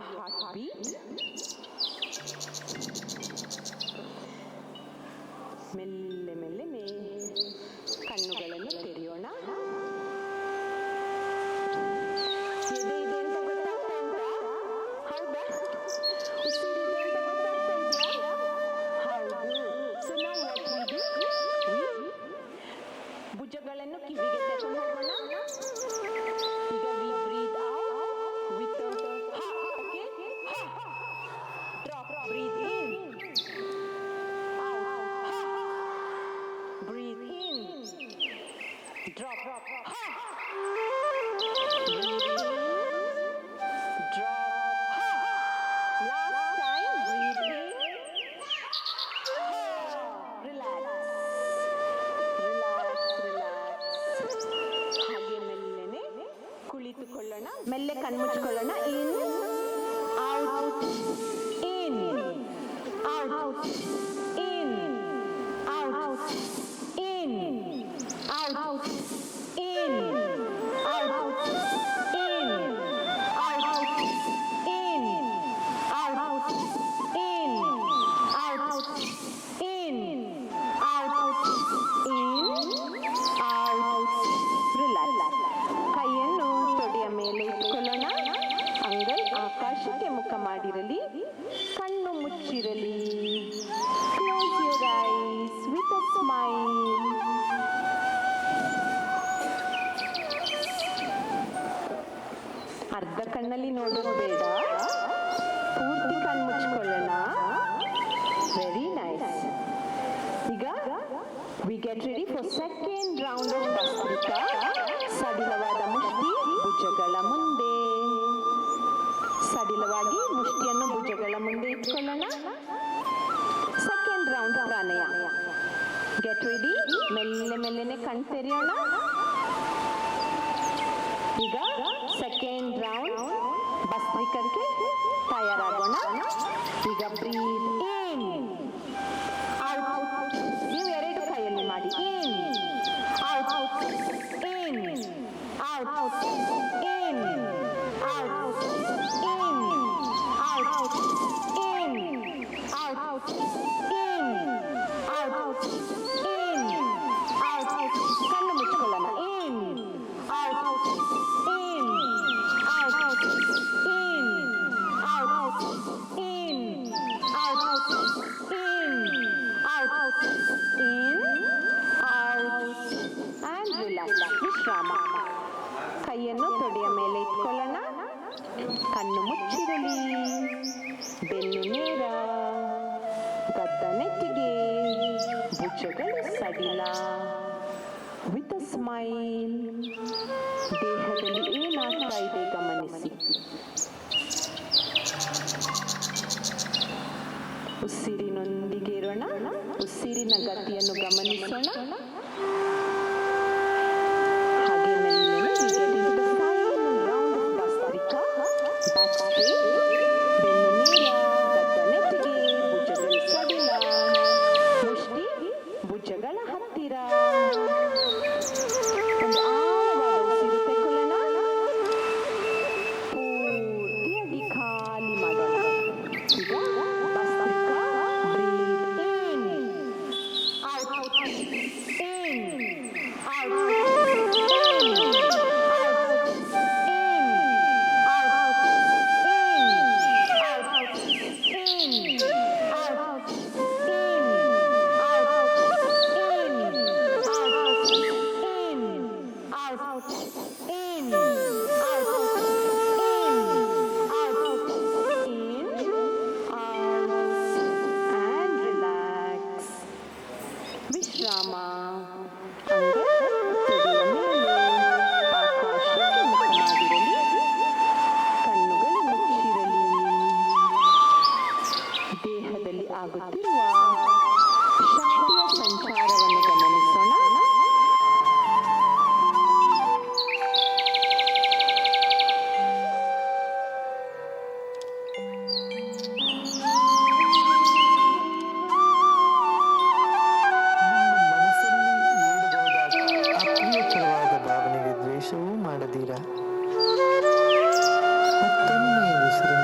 heartbeat. മെല്ലെ മെല്ലെ may കണ്ണുകളെന്ന് തെരിയോണ ಭುಜಗಳನ್ನು ಕಿವಿಗೆ ತಗೊಂಡು ಹೋಗೋಣ drop, drop, ಮೆಲ್ಲೆ ಕಣ್ಮುಚ್ಕೊಳ್ಳೋಣ ಈ ಕಣ್ಣಲ್ಲಿ ನೋಡೋದು ಬೇಡ ಪೂರ್ತಿ ಕಣ್ಣು ಮುಚ್ಕೊಳ್ಳೋಣ. ವೆರಿ ನೈಸ್ ಈಗ we get ready for second round of bhastrika ಸಡಿಲವಾದ ಮುಷ್ಟಿ, ಭುಜಗಳ ಮುಂದೆ. ಸಡಿಲವಾಗಿ ಮುಷ್ಟಿಯನ್ನು ಭುಜಗಳ ಮುಂದೆ ಇಟ್ಕೊಳ್ಳೋಣ. Second round pranayama get ready ಮೆಲ್ಲೆ ಮೆಲ್ಲನೆ ಕಣ್ ತೆರೆಯೋಣ. ಈಗ बस भाई करके फायर आगोना ब्रीथ इन ಕಣ್ಣು ಮುಚ್ಚಿರಲಿ. ಬೆನ್ನು ನೇರ ಗದ್ದ ನೆತ್ತಿಗೆ ಭುಜಗಳು ಸಡಿಲ. ವಿತ್ ಸ್ಮೈಲ್ ದೇಹದಲ್ಲಿ ಏನಾಗ್ತಾ ಇದೆ ಗಮನಿಸಿ. ಉಸಿರಿನೊಂದಿಗೆ ಇರೋಣ, ಉಸಿರಿನ ಗತಿಯನ್ನು ಗಮನಿಸೋಣ. ವಿಶ್ರಾಮ ಆಗುತ್ತಿರುವ ಶಕ್ತಿಯ ಸಂಚಾರ ഹാദിര മറ്റൊന്നും മുസ്ലിം